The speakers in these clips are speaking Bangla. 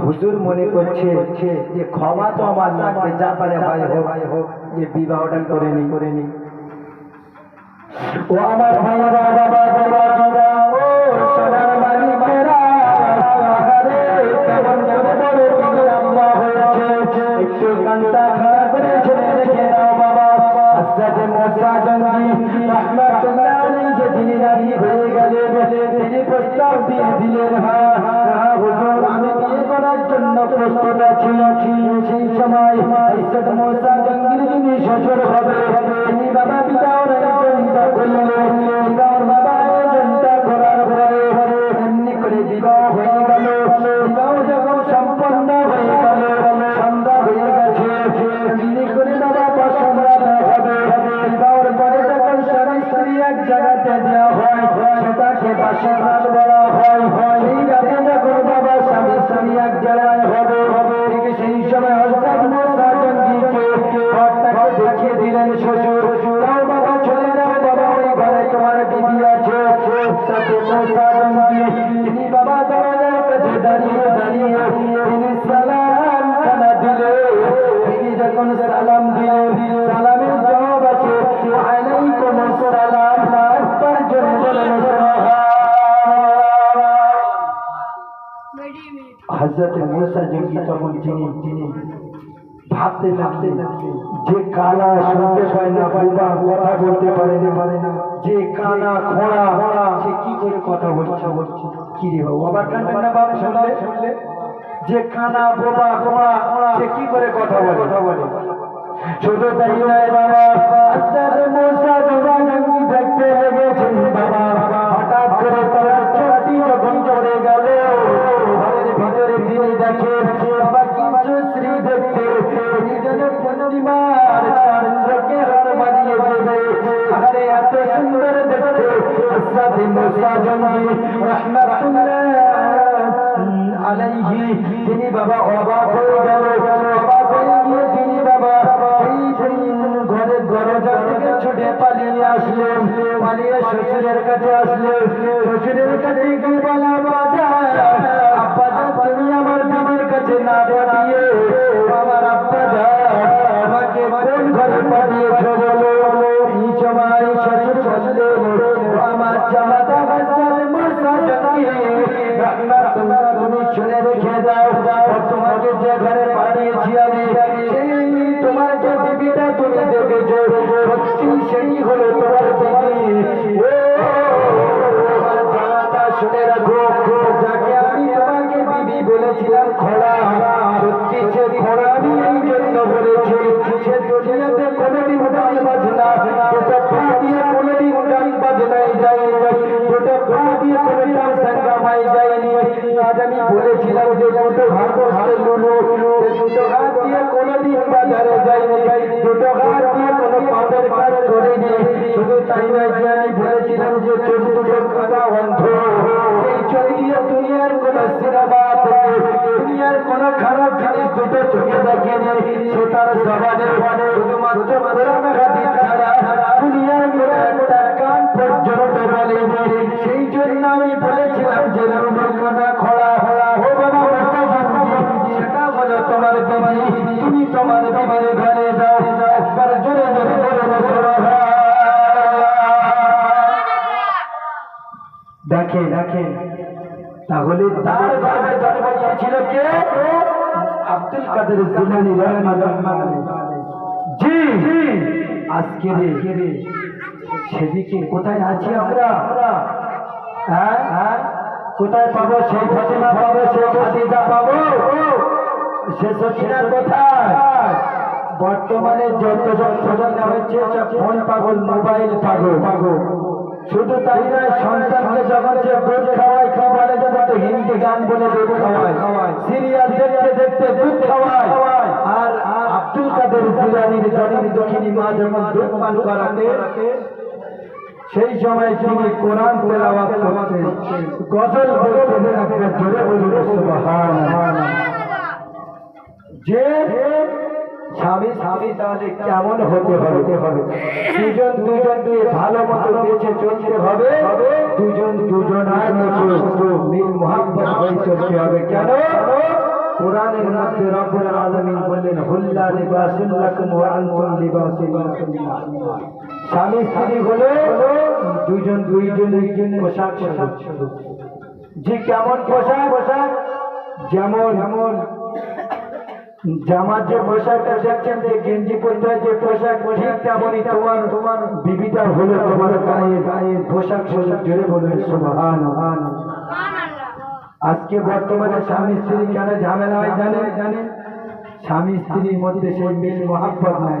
হুজুর মনে করছে যে ক্ষমা তো আমার লাগবে যা পারে ভাই হোক হোক যে বিবাহটা করে নি করে নি ও আমার ভাই বাবা বাবা প্রস্তাব দিয়ে দিলেন হ্যাঁ হ্যাঁ হুজুর, আমি বিয়ে করার জন্য প্রস্তুত আছি সেই সময় ইজ্জত মোসা জঙ্গির যিনি শ্বশুর হবে, তিনি বাবা বিবাহের আয়োজনটা করলেন। বিবাহের বাবা আয়োজনটা করার পরে এমনি করে বিবাহ হয়ে গেল। বিবাহ যখন সম্পন্ন হয়ে গেল, সন্ধ্যা হয়ে গেছে। এমনি করে বাবা পছন্দ হবে। বিবাহের পরে যখন স্বামী স্ত্রী এক জায়গাতে দেওয়া হয়, সেটাকে বাসা দেখিয়ে শ্বশুর তাও বাবা চলে যাও বাবা ওই ঘরে তোমার বিবি আছে সাথে মুসা জঙ্গি তিনি বাবা দরজার কাছে দাঁড়িয়ে দাঁড়িয়ে তিনি সালাম খানা দিলে। তিনি যখন সালাম দিলেন সালামের জবাব আছে আলাইকুম একবার জোরে বলেন হজরত মুসা জঙ্গি তখন তিনি তিনি ভাবতে ভাবতে যে কানা শুনতে পায় না বাবা কথা বলতে পারে না। পারে না। যে কানা খোঁড়া সে কি করে কথা বলছে? বলছে। কি রে বাবু আবার কানবেন না বাবা শুনলে? শুনলে? যে কানা বোবা খোঁড়া সে কি করে কথা বলে? কথা বলে। শুধু তাই নয় বাবা আস্তে মোসা জঙ্গি দেখতে লেগেছেন বাবা। হঠাৎ করে তারা চোখটি যখন চড়ে গেল ঘরের ভিতরে তিনি দেখে বাবা পূর্ণিমার তিনি বাবা অবাক হয়ে গেল, অবাক হয়ে গিয়ে তিনি বাবা সেই ঘরের দরজা থেকে ছুটে পালিয়ে আসলেন, পালিয়ে শ্বশুরের কাছে আসলেন। শ্বশুরের কাছে গিয়ে সেই হলো তোমার পাপের কাজ করিনি শুধু তাই নয় যে আমি বলেছিলাম যে চোখ দুটো কাদা অন্ধ এই দুনিয়ার কোন সিনেমা দুনিয়ার কোন খারাপ জিনিস দুটো চোখে দেখেনি। সে তার জবানে শুধুমাত্র কোরআন ছাড়া দুনিয়ার কোন একটা কান পর্যন্ত বলেনি। সেই জন্য আমি বলেছিলাম যে রুমখানা খোলা, ও বাবা সেটা হলো তোমার বিবি তুমি তোমার বিবির দেখে তাহলে তার গর্ভে জন্ম নিয়েছিল কে? আব্দুল কাদের জিলানি জি আজকে সেদিকে কোথায় আছি আমরা? হ্যাঁ? হ্যাঁ? কোথায় পাবো? সেই ফাতেমা পাবো সেই খাদিজা পাবো? সে সকিনা কোথায়? বর্তমানে যত যন্ত্রণা হচ্ছে সব ফোন পাগল মোবাইল পাগল পাগল। শুধু তাই নয়, সন্তানকে যখন সে দুধ খাওয়ায় কি বলে যেন তো হিন্দি গান বলে দুধ খাওয়ায়। সিরিয়াল দেখতে দেখতে দুধ খাওয়ায়। আর আব্দুল কাদের জিলানির জননী দক্ষিণী মা যখন দুধ পান করাতে, সেই সময় তিনি কোরআন তেলাওয়াত করতেন গজল বলতেন একবার জোরে বলুন, সুবহানাল্লাহ। যে স্বামী স্ত্রী তাহলে কেমন হতে হতে হবে। দুজন দুজনকে ভালো মতো বেঁচে চলতে হবে। দুজন দুজনার মিল হয়ে চলতে হবে। কেন? কোরআনের মধ্যে রব্বুল আলামিন বললেন হুল্লা লিবাসুল লাকুম ওয়া আনতুম লিবাসুল স্বামী স্ত্রী হলো দুজন দুইজন দুইজন পোশাক যে কেমন পোশাক? পোশাক? যেমন যেমন জামার যে পোশাকটা দেখছেন যে গেঞ্জি হয় যে পোশাক ঠিক তেমনই তোমার তোমার বিবিটা হলো তোমার গায়ে গায়ে পোশাক স্বরূপ জুড়ে বলবে সুবহান আজকে বর্তমানে স্বামী স্ত্রী কেন ঝামেলা হয় জানেন? জানেন স্বামী স্ত্রীর মধ্যে সেই মিল মহাব্বত নাই।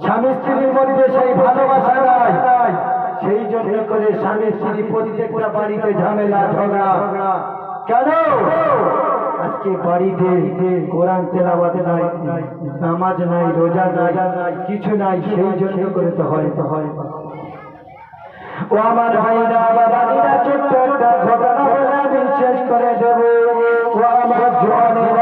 স্বামী স্ত্রীর মধ্যে সেই ভালোবাসা নাই। সেই জন্য করে স্বামী স্ত্রী প্রত্যেকটা বাড়িতে ঝামেলা ঝগড়া। কেন? আজকে বাড়িতে কোরআন তেলাবাদ নাই, নামাজ নাই, রোজা নাই, কিছু নাই, সেই জন্য করে তো হয়। তো হয় ও আমার ভাইরা বাবা ছোট্ট একটা ঘটনা বলে আমি শেষ করে দেব। ও আমার জোয়ানেরা